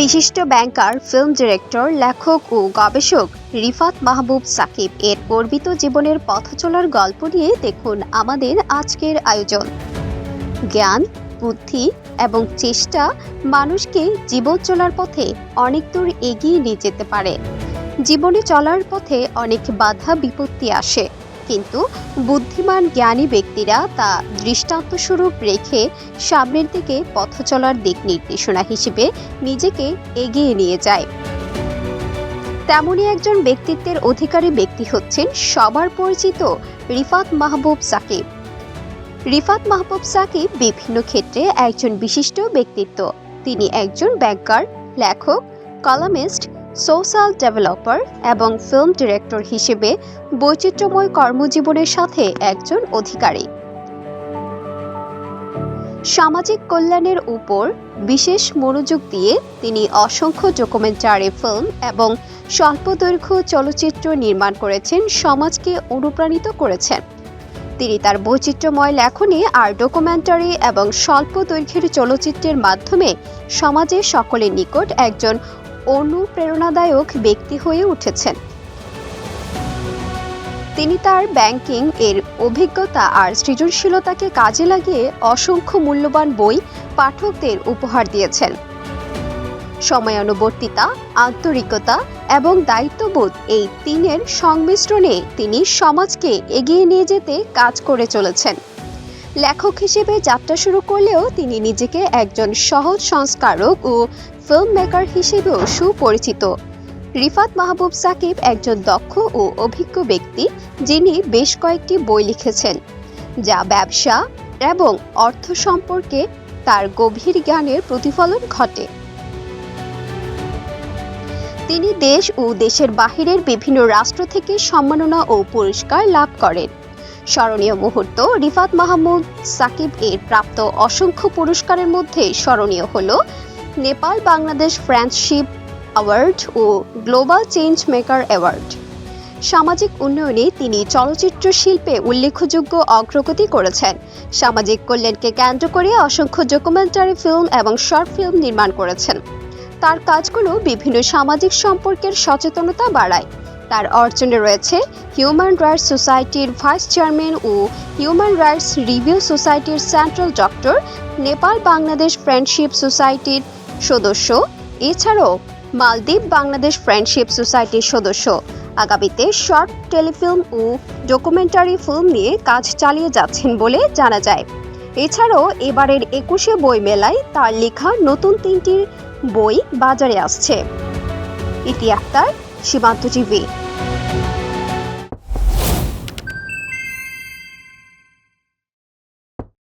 বিশিষ্ট ব্যাংকার film director লেখক ও গবেষক রিফাত মাহবুব সাকিব। এর গর্বিত জীবনের পথ চলার গল্প নিয়ে দেখুন আমাদের আজকের আয়োজন। জ্ঞান, বুদ্ধি এবং চেষ্টা মানুষকে জীবন চলার পথে অনেক দূর এগিয়ে নিয়ে যেতে পারে। জীবনে চলার পথে অনেক বাধা বিপত্তি আসে। কিন্তু বুদ্ধিমান জ্ঞানী ব্যক্তিরা তা দৃষ্টান্তস্বরূপ রেখে সামনের দিকে পথ চলার দিক নির্দেশনা হিসেবে নিজেকে এগিয়ে নিয়ে যায়। তেমনই একজন ব্যক্তিত্বের অধিকারী ব্যক্তি হচ্ছেন সবার পরিচিত রিফাত মাহবুব সাকিব। রিফাত মাহবুব সাকিব বিভিন্ন ক্ষেত্রে একজন বিশিষ্ট ব্যক্তিত্ব। তিনি একজন ব্যাংকার, লেখক, কলামিস্ট সোশ্যাল ডেভেলপার এবং ফিল্ম ডিরেক্টর হিসেবে বৈচিত্র্যময় কর্মজীবনের সাথে একজন অধিকারী। সামাজিক কল্যাণের উপর বিশেষ মনোযোগ দিয়ে তিনি অসংখ্য ডকুমেন্টারি, ফিল্ম এবং স্বল্পদৈর্ঘ্য চলচ্চিত্র নির্মাণ করেছেন, সমাজকে অনুপ্রাণিত করেছেন। তিনি তার বৈচিত্র্যময় লেখনী আর ডকুমেন্টারি এবং স্বল্প দৈর্ঘ্যের চলচ্চিত্রের মাধ্যমে সমাজের সকলের নিকট একজন অনুপ্রেরণাদায়ক ব্যক্তি হয়ে উঠেছেন। তিনি তার ব্যাংকিং এর অভিজ্ঞতা আর সৃজনশীলতাকে কাজে লাগিয়ে অসংখ্য মূল্যবান বই পাঠকদের উপহার দিয়েছেন। সময়ানুবর্তিতা, আন্তরিকতা এবং দায়িত্ববোধ এই তিনের সংমিশ্রণে তিনি সমাজকে এগিয়ে নিয়ে যেতে কাজ করে চলেছেন। লেখক হিসেবে যাত্রা শুরু করলেও তিনি নিজেকে একজন সহজ সংস্কারক ও ফিল্ম মেকার হিসেবেও সুপরিচিত। রিফাত মাহবুব সাকিব একজন দক্ষ ও অভিজ্ঞ ব্যক্তি যিনি বেশ কয়েকটি বই লিখেছেন, যা ব্যবসা এবং অর্থ সম্পর্কে তার গভীর জ্ঞানের প্রতিফলন ঘটে। তিনি দেশ ও দেশের বাহিরের বিভিন্ন রাষ্ট্র থেকে সম্মাননা ও পুরস্কার লাভ করেন। স্মরণীয় মুহূর্ত, রিফাত মাহমুদ, সাকিব এর প্রাপ্ত অসংখ্য পুরস্কারের মধ্যে স্মরণীয় হল নেপাল বাংলাদেশ ফ্রেন্ডশিপ অ্যাওয়ার্ড ও গ্লোবাল চেঞ্জ মেকার অ্যাওয়ার্ড সামাজিক উন্নয়নে তিনি চলচ্চিত্র শিল্পে উল্লেখযোগ্য অগ্রগতি করেছেন। সামাজিক কল্যাণকে কেন্দ্র করে অসংখ্য ডকুমেন্টারি ফিল্ম এবং শর্ট ফিল্ম নির্মাণ করেছেন। তার কাজগুলো বিভিন্ন সামাজিক সম্পর্কের সচেতনতা বাড়ায়। তার অর্জনে রয়েছে হিউম্যান রাইটস সোসাইটির ভাইস চেয়ারম্যান ও হিউম্যান রাইটস রিভিউ সোসাইটির central doctor Nepal Bangladesh friendship সোসাইটির সদস্য। এছাড়াও মালদ্বীপ বাংলাদেশ ফ্রেন্ডশিপ সোসাইটির সদস্য। আগামীতে শর্ট টেলিফিল্ম ও ডকুমেন্টারি ফিল্ম নিয়ে কাজ চালিয়ে যাচ্ছেন বলে জানা যায়। এছাড়াও এবারের একুশে বই মেলায় তার লেখা নতুন তিনটি বই বাজারে আসছে। ইতি আক্তার शिवांतु जी वे।